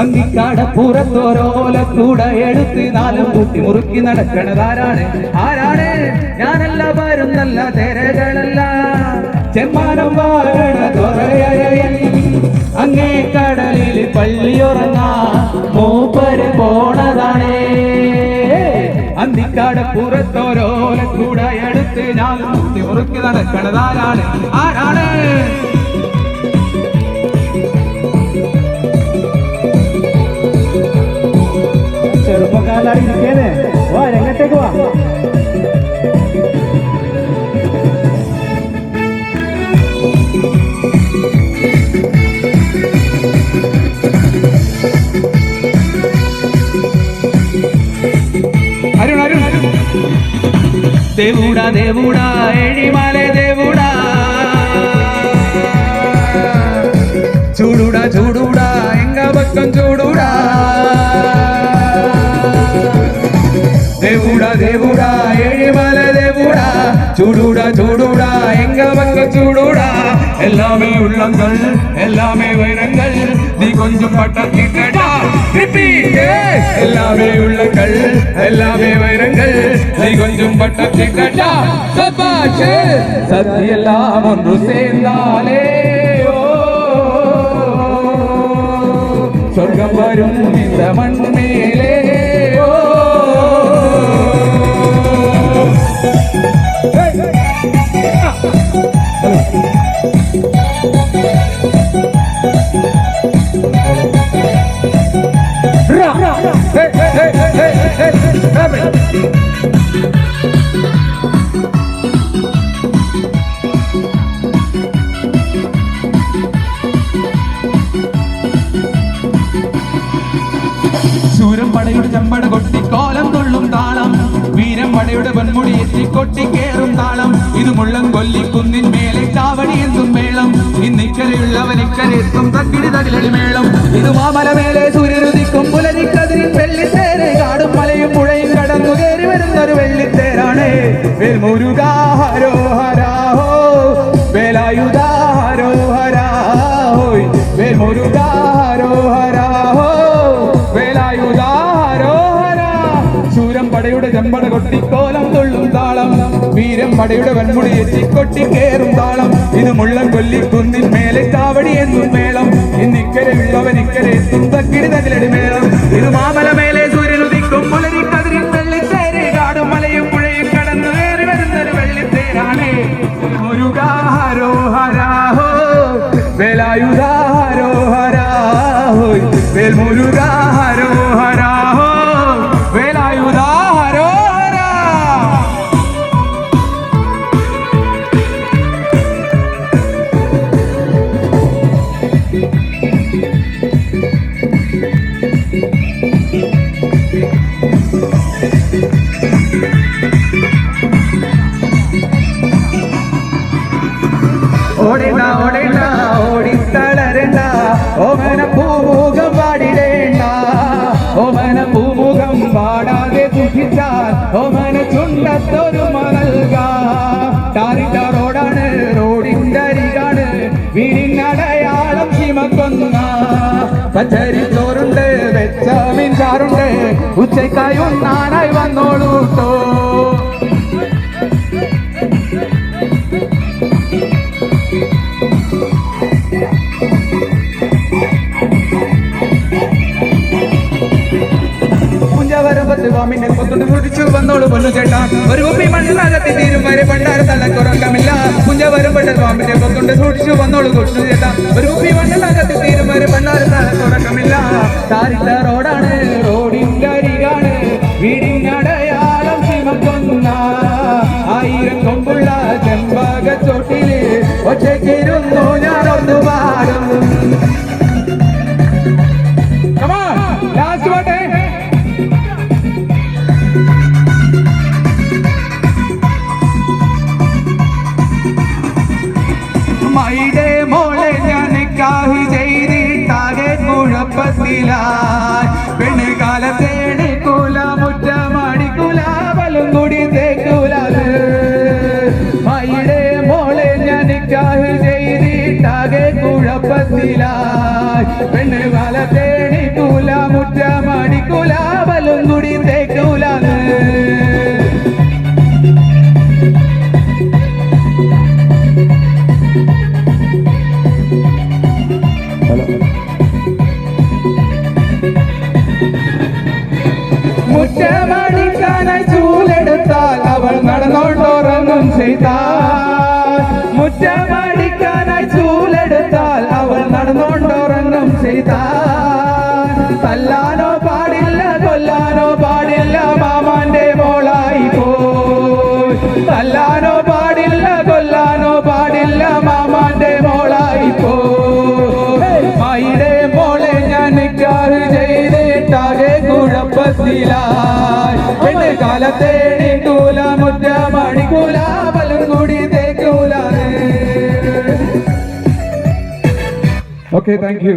അങ്ങിക്കാട പുറത്തോരോല കൂടെ എടുത്ത് നാലും കൂട്ടി മുറുക്കി നടക്കണതാരാണ് ആരാണ്? ഞാനല്ല വരുന്നല്ല തെരകളല്ല ചെമ്മാനം അങ്ങേ കടലിൽ പള്ളിയുറങ്ങാ മൂപ്പര് പോണതാണേ. അന്തിക്കാട് പുറത്തോരോല കൂടെ എടുത്ത് ഞാൻ കുത്തി മുറുക്കി നടക്കണതാരാണ് ആരാണ്? ചെറുപ്പക്കാരനാണ് ഇരിക്കേനെ വാ രംഗത്തേക്ക് വാ. അരുൺ ദേവുടാ దేవుడా దేవుడా ఏడిమల దేవుడా చూడుడా చూడుడా எங்க வங்க சூடுடா. எல்லாமே உள்ளங்கள் எல்லாமே வைரங்கள். நீ கொஞ்சம் பட்டா எல்லாமே உள்ளங்கள் எல்லாமே வைரங்கள். நீ கொஞ்சம் பட்டா சத்தியெல்லாம் ஒன்று சேர்ந்தாலே. சொர்க்கம் வரும் இந்த மண் மேலே പടയുടെ ചെമ്പട കൊട്ടി കോലം കൊള്ളും താളം. വീരം പടയുടെ പൊന്മുടി എത്തി കൊട്ടി കേറും താളം. ഇത് മുള്ളം കൊല്ലി കുന്നിൻ മേലെ ചാവടി എന്തും മേളം ഇന്നിക്കരയുള്ളവൻ ഇക്കരെത്തും തക്കിടി തകിലടി മേളം. ഇത് മാമല മേലെ സൂര്യനുദിക്കും പുലരിക്കതിരിൻ വെള്ളിത്തേരെ കാടും മലയും പുഴയും കടന്നു കയറി വരുന്ന ഒരു വെള്ളിത്തേരാണ്. വേൽമുരുകാരോ ഹരാഹോ വേലായുധാരോ ഹരാഹോയ് വേൽമുരുകാരോ പടയുടെ ചെമ്പട കൊട്ടിക്കോലം തൊള്ളും താളം. വീരം പടയുടെ വെൺമുടി എത്തിക്കൊട്ടി കേറും താളം. ഇത് മുള്ളം കൊല്ലി കുന്നിൻ മേലെ കാവടി എന്നും മേളം. ഇന്നിക്കരയുള്ളവൻ ഇക്കരെ എത്തും തക്കിടി മേളം. ഇത് മാമല മേലെ സൂര്യൻ ഉദിക്കും. പുലരി കതിരിൻ വെള്ളിത്തേരെ കാടും മലയും പുഴയും കടന്നു കയറി വരുന്നൊരു വെള്ളിത്തേരാണ്. മുരുകാരോഹരാഹോ. വേലായുധാരോഹരാഹോ. വേൽമുരുകാരോഹരാഹോ. വേലായുധാരോഹര ഓടേണ്ട ഓടേണ്ട ഓടിത്തളരണ്ട. ഓമന പൂമുഖം പാടിടേണ്ട. ഓമന പൂമുഖം പാടാതെ ദുഃഖിച്ചാൽ ഓമന ചുണ്ടത്തൊരു നൽക. ടാറിന്റെ റോഡാണ് റോഡിന്റെ അരികാണ് വീടിനടയാളം ചിമക്കൊന്ന. പച്ചരി ചോറുണ്ട് വെച്ച മീൻ ചാറുണ്ട് ഉച്ചക്കായി ഉണ്ണാനായി സ്വാമിനെ കൊത്തുണ്ട് വന്നോളൂ പൊന്നു ചേട്ടാ. ഒരു കുപ്പി മണ്ണിനകത്തി തീരും വരെ പണ്ടാര തലക്കുറക്കമില്ല മുഞ്ചവരമ്പട്ട് സ്വാമിനെ കൊത്തുണ്ട് സൂക്ഷിച്ചു വന്നോളൂ കൊച്ചു ചേട്ടാ. ഒരു കുപ്പി മണ്ണിനകത്തി ഞാൻ കാഹ് ചെയ്തിട്ടാകെ പെണ്ണ് കാലത്തേണി കുല തേക്കൂല മുറ്റമടിക്കൂല ബലും കൂടി തേക്കൂലാന്ന്. മുറ്റമടിക്കാനായി ചൂലെടുത്താൽ അവൾ നടന്നോണ്ടോറൊന്നും ചെയ്താൽ ചെയ്താൽ തല്ലാനോ പാടില്ല കൊല്ലാനോ പാടില്ല മാമാന്റെ മോളായി പോയി. തല്ലാനോ പാടില്ല കൊല്ലാനോ പാടില്ല മാമാന്റെ മോളായി പോയി. മായിടെ മോളെ ഞാൻ കാറ് ചെയ്തിട്ടാകെ കുഴപ്പത്തിലായി. എന്റെ കാലത്തെ നീട്ടൂല മുറ്റ മണിക്കൂല ബലം കൂടി തേക്കൂല. Okay thank you